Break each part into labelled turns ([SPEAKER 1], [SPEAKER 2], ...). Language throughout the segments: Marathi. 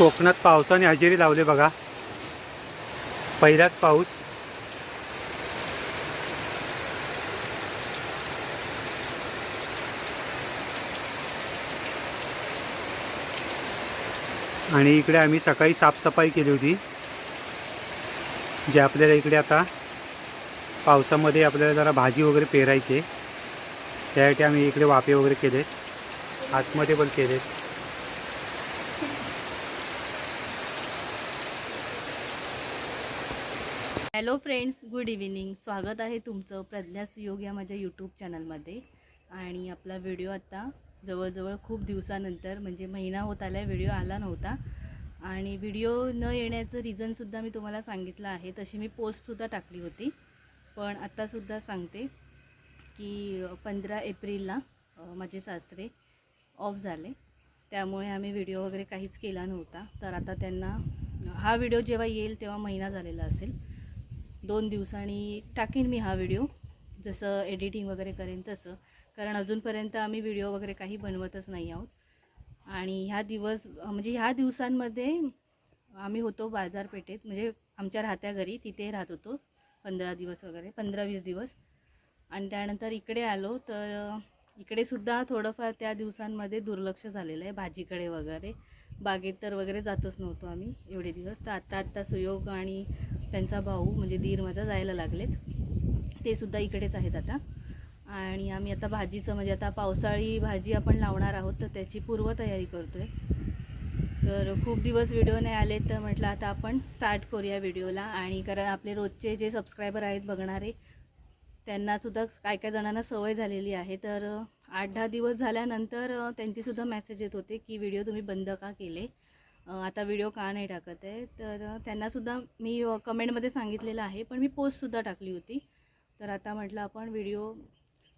[SPEAKER 1] कोकणात पावसाने हजेरी लावले बघा. पहिलाच पाऊस. आणि इकडे आम्ही सकाळी साफसफाई केली होती. जे आपल्याला इकडे आता पावसामध्ये आपल्याला जरा भाजी वगैरे पेरायची त्यासाठी आम्ही इकडे वाफे वगैरे केले आतमध्ये पण केले
[SPEAKER 2] हॅलो फ्रेंड्स गुड इव्हिनिंग स्वागत आहे तुमचं प्रज्ञास योग या माझ्या यूट्यूब चॅनलमध्ये आणि आपला व्हिडिओ आता जवळजवळ खूप दिवसानंतर म्हणजे महिना होत आला व्हिडिओ आला नव्हता. आणि व्हिडिओ न येण्याचं रिझनसुद्धा मी तुम्हाला सांगितलं आहे तशी मी पोस्टसुद्धा टाकली होती. पण आत्तासुद्धा सांगते की पंधरा एप्रिलला माझे सासरे ऑफ झाले. त्यामुळे आम्ही व्हिडिओ वगैरे काहीच केला नव्हता. तर आता त्यांना हा व्हिडिओ जेव्हा येईल तेव्हा महिना झालेला असेल. दोन दिवसांनी टाकीन मी हा व्हिडिओ जसं एडिटिंग वगैरे करेन तसं. कारण अजूनपर्यंत आम्ही व्हिडिओ वगैरे काही बनवतच नाही आहोत. आणि ह्या दिवस म्हणजे ह्या दिवसांमध्ये आम्ही होतो बाजारपेठेत म्हणजे आमच्या राहत्या घरी तिथे राहत होतो पंधरा दिवस वगैरे पंधरा वीस दिवस. आणि त्यानंतर इकडे आलो तर इकडेसुद्धा थोडंफार त्या दिवसांमध्ये दुर्लक्ष झालेलं आहे भाजीकडे वगैरे. बागेत तर वगैरे जातच नव्हतो आम्ही एवढे दिवस. तर आत्ता आत्ता सुयोग आणि त्यांचा भाऊ म्हणजे दीर माझा जायला लागलेत. ते सुद्धा इकडेच आहेत आता. आणि आम्ही आता भाजीचं म्हणजे आता पावसाळी भाजी आपण लावणार आहोत तर त्याची पूर्वतयारी आहे तर खूप दिवस व्हिडिओ नाही आले तर म्हटलं आता आपण स्टार्ट करूया व्हिडिओला. आणि कारण आपले रोजचे जे सबस्क्रायबर आहेत बघणारे त्यांनासुद्धा काय काय जणांना सवय झालेली आहे. तर आठ दहा दिवस झाल्यानंतर त्यांचीसुद्धा मेसेज येत होते की व्हिडिओ तुम्ही बंद का केले? आता व्हिडिओ का नाही टाकत आहे? तर त्यांनासुद्धा मी कमेंटमध्ये सांगितलेलं आहे पण मी पोस्टसुद्धा टाकली होती. तर आता म्हटलं आपण व्हिडिओ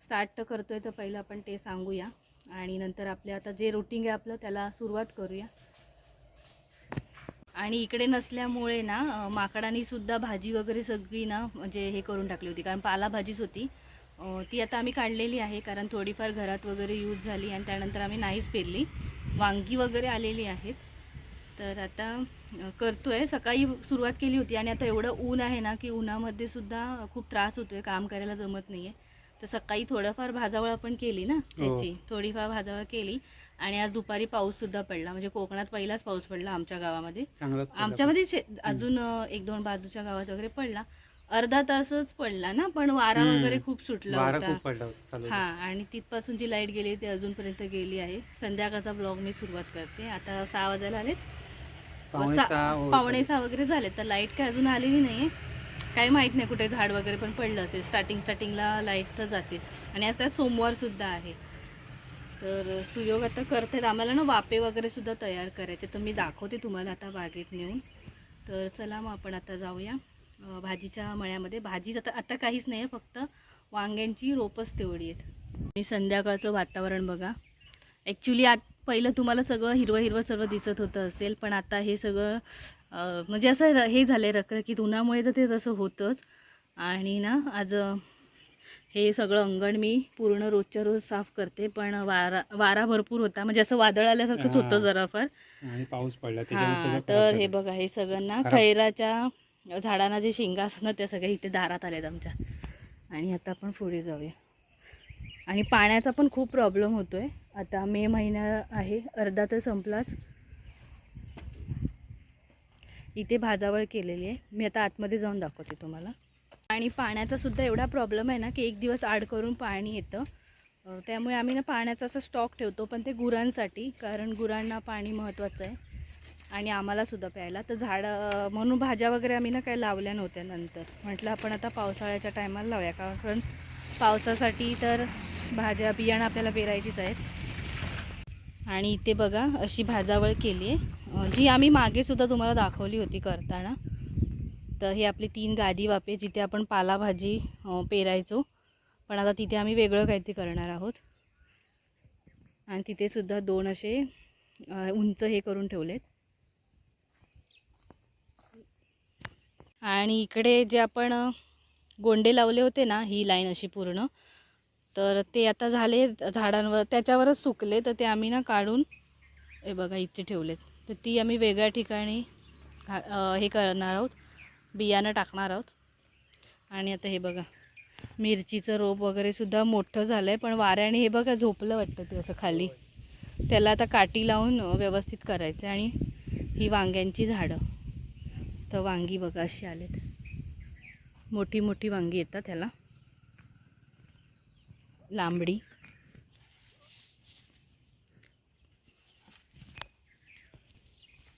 [SPEAKER 2] स्टार्ट तर करतो आहे तर पहिलं आपण ते सांगूया. आणि नंतर आपले आता जे रुटीन आहे आपलं त्याला सुरुवात करूया. आणि इकडे नसल्यामुळे ना माकडांनी सुद्धा भाजी वगैरे सगळी ना म्हणजे हे करून टाकली होती. कारण पालाभाजीच होती. ती आता आम्ही काढलेली आहे कारण थोडीफार घरात वगैरे यूज झाली आणि त्यानंतर आम्ही नाहीच पेरली. वांगी वगैरे आलेली आहेत. तर आता अ, करतोय. सकाळी सुरुवात केली होती आणि आता एवढं ऊन आहे ना की उन्हामध्ये सुद्धा खूप त्रास होतोय. काम करायला जमत नाही आहे तर सकाळी थोडंफार भाजावळ आपण केली ना त्याची. थोडीफार भाजावळ केली. आणि आज दुपारी पाऊस सुद्धा पडला. म्हणजे कोकणात पहिलाच पाऊस पडला आमच्या गावामध्ये. आमच्यामध्ये शे- अजून एक दोन बाजूच्या गावात वगैरे पडला. अर्धा तासच पडला ना पण वारा
[SPEAKER 1] हम्म.
[SPEAKER 2] वगैरे खूप सुटला
[SPEAKER 1] वारा
[SPEAKER 2] होता.
[SPEAKER 1] खूप पडला होता चालू
[SPEAKER 2] हा आणि तिथपासून जी लाइट गेली ती अजूनपर्यंत गेली आहे. संध्याकाळचा ब्लॉग मी सुरुवात करते. आता सहा वाजायला आलेत.
[SPEAKER 1] पावणे
[SPEAKER 2] सा-
[SPEAKER 1] सहा होत
[SPEAKER 2] पावणे
[SPEAKER 1] आले.
[SPEAKER 2] सहा वगैरे झाले. तर लाइट काय अजून आलेली नाही काही माहीत नाही कुठे झाड वगैरे पण पडलं असेल. स्टार्टिंग स्टार्टिंगला लाइट तर जातेच. आणि आज त्यात सोमवार सुद्धा आहे. तर सुयोग आता करतायत. आम्हाला ना वापे वगैरे सुद्धा तयार करायचे. तर मी दाखवते तुम्हाला आता बागेत नेऊन. तर चला मग आपण आता जाऊया. भाजीच्या मळ्यामध्ये. भाजी आता आता काहीच नाही आहे फक्त वांग्यांची रोपच तेवढी आहेत. मी संध्याकाळचं वातावरण बघा. ॲक्च्युली आत पहिलं तुम्हाला सगळं हिरवं हिरवं सर्व दिसत होतं असेल पण आता हे सगळं म्हणजे असं हे झालं आहे रखरखीत. उन्हामुळे तर ते तसं होतंच. आणि ना आज हे सगळं अंगण मी पूर्ण रोजच्या रोज साफ करते पण वारा वारा भरपूर होता. म्हणजे असं वादळ आल्यासारखंच होतं. जराफार
[SPEAKER 1] आणि पाऊस पडला
[SPEAKER 2] हा तर हे. बघा हे सगळं ना
[SPEAKER 1] खराब.
[SPEAKER 2] खैराच्या झाडांना जे शेंगा असतात ना त्या सगळ्या इथे दारात आल्यात आमच्या. आणि आता आपण पुढे जाऊया. आणि पाण्याचा पण खूप प्रॉब्लेम होतोय. आता मे महिना आहे अर्धा तर संपलाच. इथे भाजावळ केलेली आहे. मी आता आतमध्ये जाऊन दाखवते तुम्हाला. आणि पाण्याचा सुद्धा एवढा प्रॉब्लेम आहे ना की एक दिवस आड करून पाणी येतं. त्यामुळे आम्ही ना पाण्याचा असा स्टॉक ठेवतो पण ते गुरांसाठी कारण गुरांना पाणी महत्त्वाचं आहे. आणि आम्हालासुद्धा प्यायला. तर झाडं म्हणून भाज्या वगैरे आम्ही ना काही लावल्या नव्हत्या नंतर. म्हटलं आपण आता पावसाळ्याच्या टायमाला लावूया का कारण पावसासाठी तर भाज्या बियाणं आपल्याला पेरायचीच आहेत. आणि इथे बघा अशी भाजावळ केली आहे जी आम्ही मागेसुद्धा तुम्हाला दाखवली होती करताना. तर हे आपले तीन गादी वापे जिथे आपण पालाभाजी पेरायचो. पण आता तिथे आम्ही वेगळं काहीतरी करणार आहोत. आणि तिथे सुद्धा दोन असे उंच हे करून ठेवलेत. आणि इकडे जे आपण गोंडे लावले होते ना ही लाईन अशी पूर्ण तर ते आता झाले झाडांवर त्याच्यावरच सुकले. तर ते आम्ही ना काढून हे बघा इथे ठेवलेत. तर ती आम्ही वेगळ्या ठिकाणी हे करणार आहोत. बियाणं टाकणार आहोत. आणि आता हे बघा मिरचीचं रोप वगैरेसुद्धा मोठं झालं आहे पण वाऱ्याने हे बघा झोपलं वाटतं ते असं खाली. त्याला आता काठी लावून व्यवस्थित करायचं आणि ही वांग्यांची झाडं. तर वांगी बघा अशी आलेत. मोठी मोठी वांगी येतात त्याला लांबडी.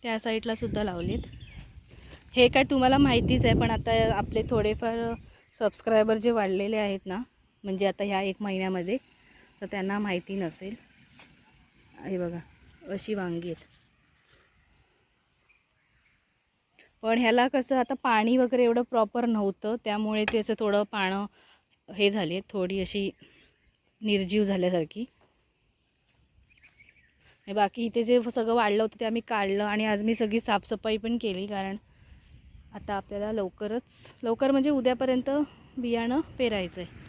[SPEAKER 2] त्या साईडला सुद्धा लावलेत. हे काय तुम्हाला माहितीच आहे पण आता आपले थोडेफार सबस्क्रायबर जे वाढलेले आहेत ना म्हणजे आता ह्या एक महिन्यामध्ये तर त्यांना माहिती नसेल. हे बघा अशी वांगी आहेत. पण ह्याला कसं आता पाणी वगैरे एवढं प्रॉपर नव्हतं त्यामुळे त्याचं थोडं पानं हे झाले थोडी अशी निर्जीव झाल्यासारखी. बाकी इथे जे सगळं वाढलं होतं ते आम्ही काढलं आणि आज मी सगळी साफसफाई पण केली कारण आता आपल्याला लवकरच लवकर म्हणजे उद्यापर्यंत बियाणं पेरायचं आहे.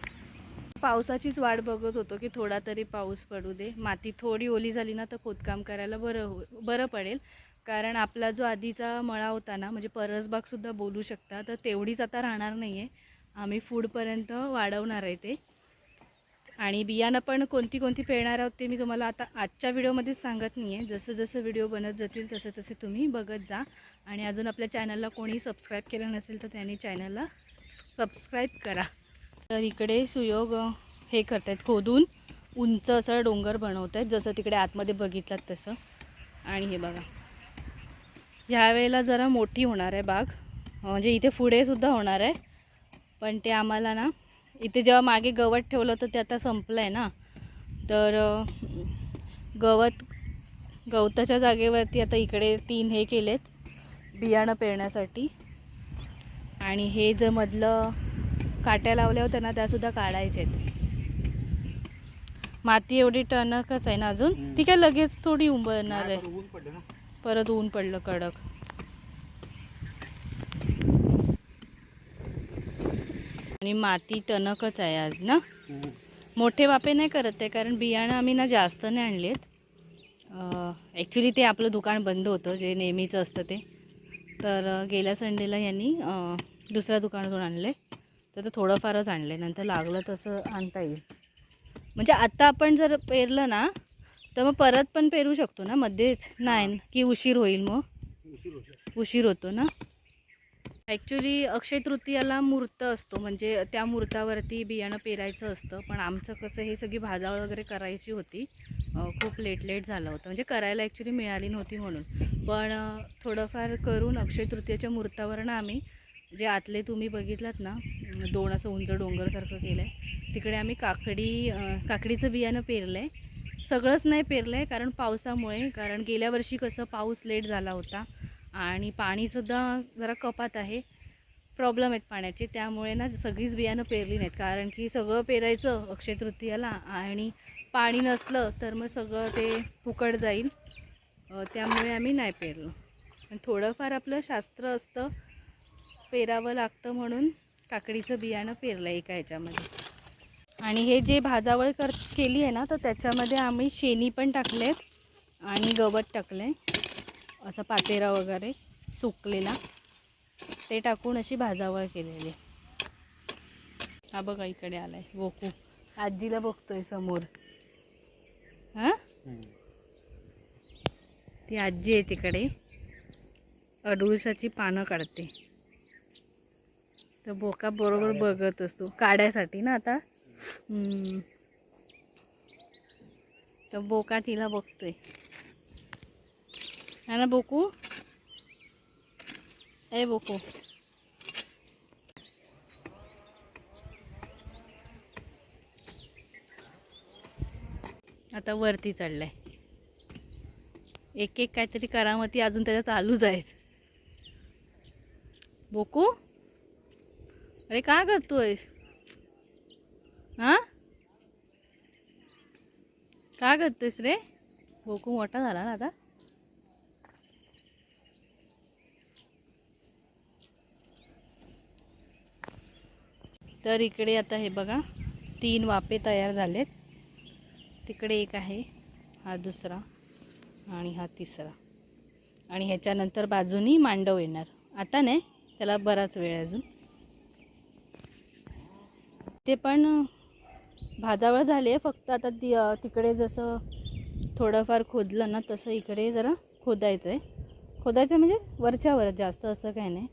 [SPEAKER 2] पावसाचीच वाट बघत होतो की थोडा तरी पाऊस पडू दे. माती थोडी ओली झाली ना तर खोदकाम करायला बरं हो बरं पडेल. कारण आपला जो आधीचा मळा होता ना म्हणजे परसबागसुद्धा बोलू शकता तर तेवढीच आता राहणार नाही आहे आम्ही फूडपर्यंत वाढवणार आहे ते. आणि बियाणं पण कोणती कोणती पेरणार आहोत ते मी तुम्हाला आता आजच्या व्हिडिओमध्येच सांगत नाही आहे जसं जसं व्हिडिओ बनत जातील तसं तसे तुम्ही बघत जा. आणि अजून आपल्या चॅनलला कोणी सबस्क्राईब केलं नसेल तर त्यांनी चॅनलला सबस्क्राईब करा. तर इकडे सुयोग हे करत आहेत खोदून. उंच असं डोंगर बनवत आहेत जसं तिकडे आतमध्ये बघितलात तसं. आणि हे बघा. ह्यावेळेला जरा मोठी होणार आहे बाग. म्हणजे इथे पुढेसुद्धा होणार आहे. पण ते आम्हाला ना इथे जेव्हा मागे गवत ठेवलं होतं ते आता संपलं आहे ना. तर गवत गवताच्या जागेवरती आता इकडे तीन हे केलेत बियाणं पेरण्यासाठी. आणि हे जे मधलं काट्या लावल्या होत्या ना त्यासुद्धा काढायचे आहेत माती एवढी टणकच आहे ना अजून? ती काय लगेच थोडी उंबरणार आहे. परत ऊन पडलं कडक. आणि माती टणकच आहे आज ना? मोठे वापे नाही करत आहे कारण बियाणं आम्ही ना जास्त नाही आणलेत. ॲक्च्युली ते आपलं दुकान बंद होतं जे नेहमीचं असतं ते. तर गेल्या संडेला यांनी दुसऱ्या दुकानातून आणले. तर ते थोडंफारच आणले नंतर लागलं तसं आणता येईल. म्हणजे आता आपण जर पेरलं ना तर मग परत पण पेरू शकतो ना मध्येच? नाही की उशीर होईल मग? उशीर होतो ना? ॲक्च्युली अक्षय तृतीयाला मूर्त असतो. म्हणजे त्या मूर्तावरती बियाणं पेरायचं असतं. पण आमचं कसं हे सगळी भाजावळ वगैरे करायची होती. खूप लेट लेट झालं होतं. म्हणजे करायला ॲक्च्युली मिळाली नव्हती म्हणून. पण थोडंफार करून अक्षय तृतीयाच्या मूर्तावर ना आम्ही जे आतले तुम्ही बघितलात ना दोन असं उंच डोंगरसारखं केलं आहे तिकडे आम्ही काकडी काकडीचं बियाणं पेरलं आहे सगळंच नाही पेरलं आहे कारण पावसामुळे कारण गेल्या वर्षी कसं पाऊस लेट झाला होता. आणि पाणीसुद्धा जरा कपात आहे. प्रॉब्लेम आहेत पाण्याचे. त्यामुळे ना सगळीच बियाणं पेरली नाहीत. कारण की सगळं पेरायचं अक्षय तृतीयाला आणि पाणी नसलं तर मग सगळं ते फुकट जाईल. त्यामुळे आम्ही नाही पेरलं. आणि थोडंफार आपलं शास्त्र असतं. पेरावं लागतं म्हणून काकडीचं बियाणं पेरलं एका ह्याच्यामध्ये. आणि हे जे भाजावळ कर केली आहे ना तर त्याच्यामध्ये आम्ही शेणी पण टाकले आणि गवत टाकलं आहे असा पातेरा वगैरे सुकलेला. ते टाकून अशी भाजावळ केलेली. आहे. हा बघा इकडे आलाय बोकू आजीला बघतोय समोर. हां? ती आजी आहे तिकडे. अडुळसाची पानं काढते. तर बोका बरोबर बघत असतो. काढायसाठी ना आता? तर बोका तिला बघतोय. है ना बोकू ए बोकू आता वरती चढलाय एक एक काहीतरी करामती अजून त्याच्या चालूच आहेत. बोकू? अरे का करतोयस? हा? काय करतोयस रे? बोकू मोठा झाला ना आता. तर इकडे आता हे बघा तीन वापे तयार झालेत. तिकडे एक आहे हा दुसरा आणि हा तिसरा. आणि ह्याच्यानंतर बाजूनी मांडव येणार. आता नाही त्याला बराच वेळ आहे अजून. ते पण भाजावळ झाली आहे. फक्त आता ती तिकडे जसं थोडंफार खोदलं ना तसं इकडे जरा खोदायचं आहे. खोदायचं म्हणजे वरच्यावर जास्त असं काही नाही.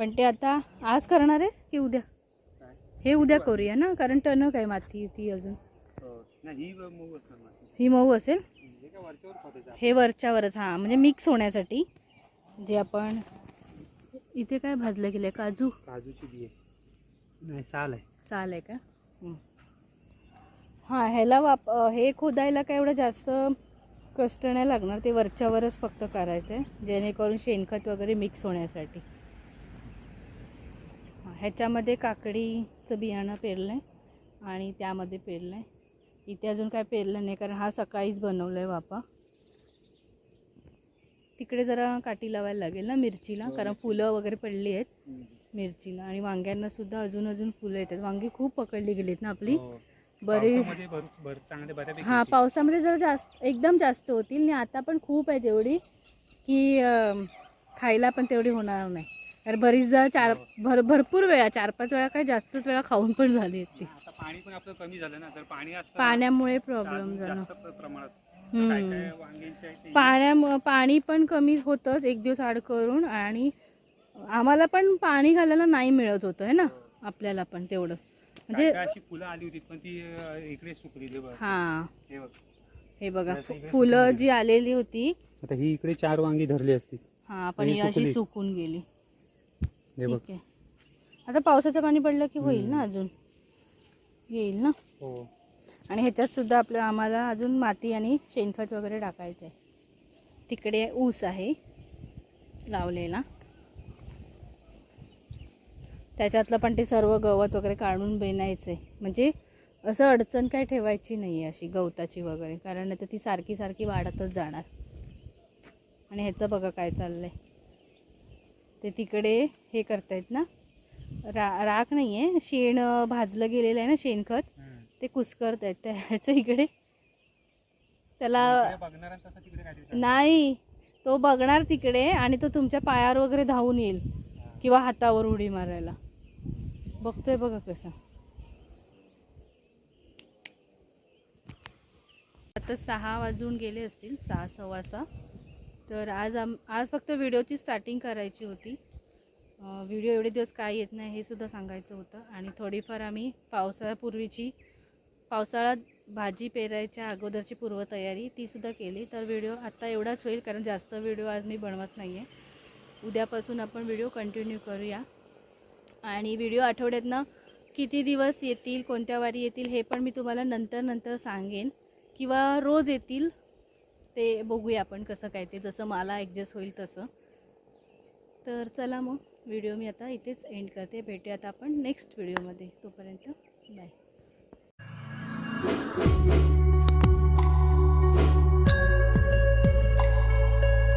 [SPEAKER 2] पण ते आता आज करणार आहे की उद्या? हे उद्या करूया ना कारण टणक आहे माती ती अजून.
[SPEAKER 1] माती.
[SPEAKER 2] ही मऊ असेल?
[SPEAKER 1] हे काय
[SPEAKER 2] हे वरच्यावरच हां म्हणजे मिक्स होण्यासाठी. जे आपण इथे काय भाजलं गेलं काजू?
[SPEAKER 1] काजूची नाही साल आहे.
[SPEAKER 2] साल आहे का? हं. हां ह्याला वाप हे खोदायला काय एवढं जास्त कष्ट नाही लागणार ते वरच्यावरच फक्त करायचं आहे जेणेकरून शेणखत वगैरे मिक्स होण्यासाठी. हां, ह्याच्यामध्ये काकडीचं बियाणं पेरलं आहे आणि त्यामध्ये पेरलं आहे इथे अजून काय पेरलं नाही कारण हा सकाळीच बनवलं आहे वापा. तिकडे जरा काठी लावायला लागेल ना मिरचीला कारण फुलं वगैरे पडली आहेत मिरचीला आणि वांग्यांना सुद्धा अजून अजून फुलं येतात. वांगी खूप पकडली गेलीत ना आपली.
[SPEAKER 1] हो.
[SPEAKER 2] बरी हा. पावसामध्ये जरा जास्त एकदम जास्त होतील आणि आता पण खूप आहे तेवढी की खायला पण तेवढी होणार नाही. कारण बरीचदा चार भर भरपूर वेळा चार पाच वेळा काय जास्तच वेळा खाऊन पण झाली ती
[SPEAKER 1] आता पाणी पण आपलं कमी झालं ना तर पाणी असतं
[SPEAKER 2] पाण्यामुळे
[SPEAKER 1] तर
[SPEAKER 2] प्रॉब्लेम झाला.
[SPEAKER 1] जास्त प्र- प्रमाणात काय काय
[SPEAKER 2] हम्म.
[SPEAKER 1] वांग्यांचे आहे ते-
[SPEAKER 2] पाण्यामुळं पाणी पण कमी होतंच एक दिवस आड करून आणि आम्हाला पण पाणी घालायला नाही मिळत होतं आहे ना? आपल्याला पण तेवढं. म्हणजे
[SPEAKER 1] काय काय अशी फुलं आली होती पण ती अं, इकडे सुकलेली बघ.
[SPEAKER 2] हां.
[SPEAKER 1] हे बघ.
[SPEAKER 2] हे फुलं जी आलेली होती.
[SPEAKER 1] आता ही इकडे चार वांगी धरली असती.
[SPEAKER 2] हा पण
[SPEAKER 1] ही
[SPEAKER 2] ही अशी
[SPEAKER 1] सुकली.
[SPEAKER 2] सुकून गेली.
[SPEAKER 1] हे बघ.
[SPEAKER 2] ठीक आहे. आता पावसाचं पाणी पडलं की होईल ना. अजून? येईल ना?
[SPEAKER 1] हो.
[SPEAKER 2] आणि ह्याच्यात सुद्धा आपलं आम्हाला अजून माती आणि शेणखत वगैरे टाकायचं आहे. तिकडे ऊस आहे लावलेला. त्याच्यातलं पण ते सर्व गवत वगैरे काढून बेनायचं आहे म्हणजे असं अडचण काय ठेवायची नाही आहे अशी गवताची वगैरे. कारण नाही तर ती सारखी सारखी वाढतच जाणार. आणि ह्याचं बघा काय चाललंय. ते तिकडे हे करतायत ना. रा राख नाही आहे शेण भाजलं गेलेलं आहे ना शेणखत ते कुस्करत आहेत त्याचं इकडे. त्याला. नाही तो बघणार तिकडे आणि तो तुमच्या पायावर वगैरे धावून येईल किंवा हातावर उडी मारायला. बघतोय बघा कसं. आता सहा वाजून गेले असतील सहा सव्वा सहा. तर आज आम आज फक्त व्हिडिओची स्टार्टिंग करायची होती. व्हिडिओ एवढे दिवस काय येत नाही हे सुद्धा सांगायचं होतं. आणि थोडीफार आम्ही पावसाळ्यापूर्वीची पावसाळ्यात भाजी पेरायच्या अगोदरची पूर्वतयारी तीसुद्धा केली. तर व्हिडिओ आत्ता एवढाच होईल कारण जास्त व्हिडिओ आज मी बनवत नाही आहे उद्यापासून आपण व्हिडिओ कंटिन्यू करूया. आणि व्हिडिओ आठवड्यातनं किती दिवस येतील कोणत्या वारी येतील हे पण मी तुम्हाला नंतर नंतर सांगेन. किंवा रोज येतील ते बघूया आपण कसं काय ते. जसं मला ॲडजस्ट होईल तसं. तर चला मग व्हिडिओ मी आता इथेच एंड करते. भेटूयात आपण नेक्स्ट व्हिडिओमध्ये तोपर्यंत बाय